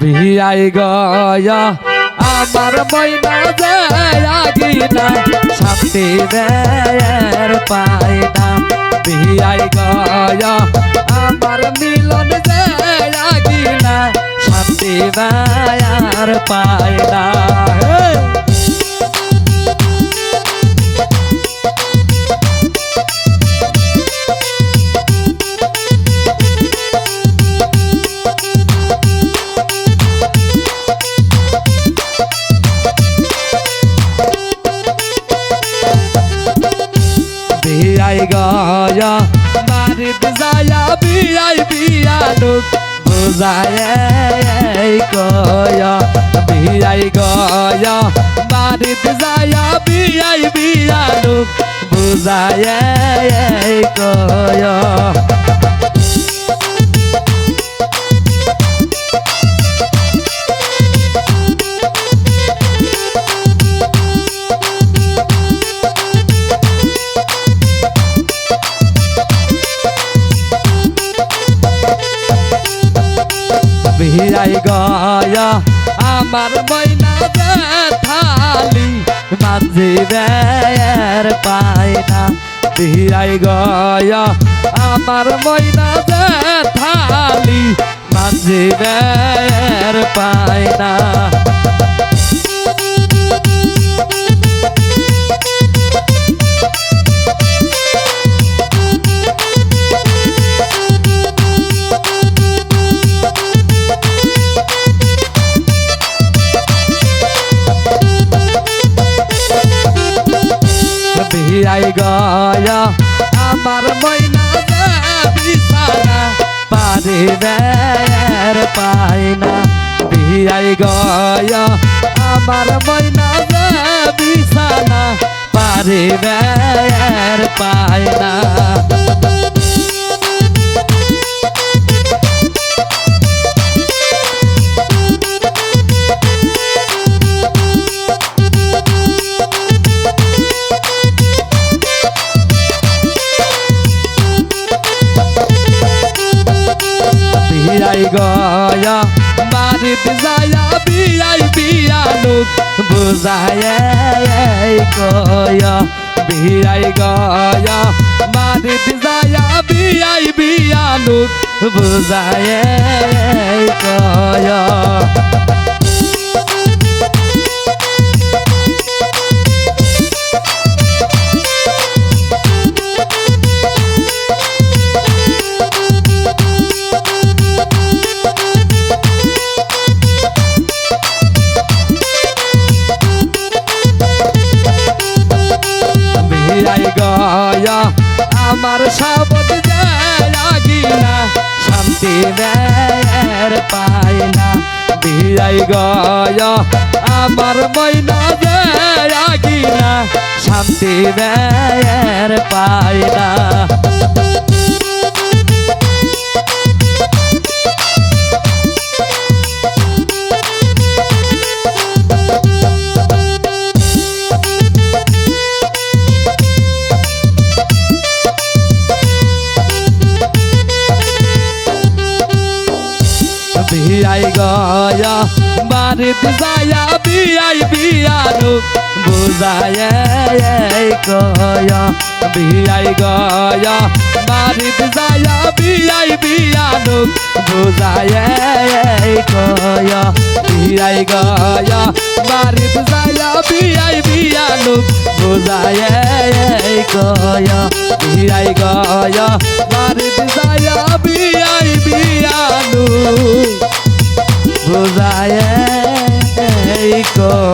ভিয়াই গয়া আমার ময়না জাগি না শান্তি দেয়ের পায় ভিয়াই গয়া আমার মিলন শান্তি যায়া বিয়াই বিয়ানুক বুঝায় কয়া বিয়াই গয়া বাড়িত যায়া বিয়াই বিয়ানুক বুঝায় কয়া। বিয়াই গয়া, আমার ময়না থালি মাঝি বেয়ের পায় না বিয়াই গয়া, আমার ময়না থালি মাঝি বেয়ের পায় আমার ময়না বিছানা পারে বের না। বিয়াই গয়, আমার ময়না বিছানা পারে বের পায় না। বিয়াই গয়া বাড়িত যায়া, বিয়াই বিয়ানুক বুঝায় গয়া, বিয়াই গয়া বাড়িত যায়া, বিয়াই বিয়ানুক বুঝায় কয়া বিয়াই গয়া। আমার সাবত জাগিনা শান্তি বের পায় না বিয়াই গয়া। আমার ময়না জাগিনা শান্তি বের বিয়াই গয়া, বাড়িত যায়া বিয়াই বিয়ানু বুঝায় কয়া, বিয়াই গয়া, বাড়িত যায়া বিয়াই বিয়ানু বুঝায় কয়া, বিয়াই গয়া, বাড়িত যায়া বিয়াই বিয়ানু বুঝায় কয়া, বিয়াই গয়া, বাড়িত যায়া বিয়াই বিয়ানু বুঝায় এই কর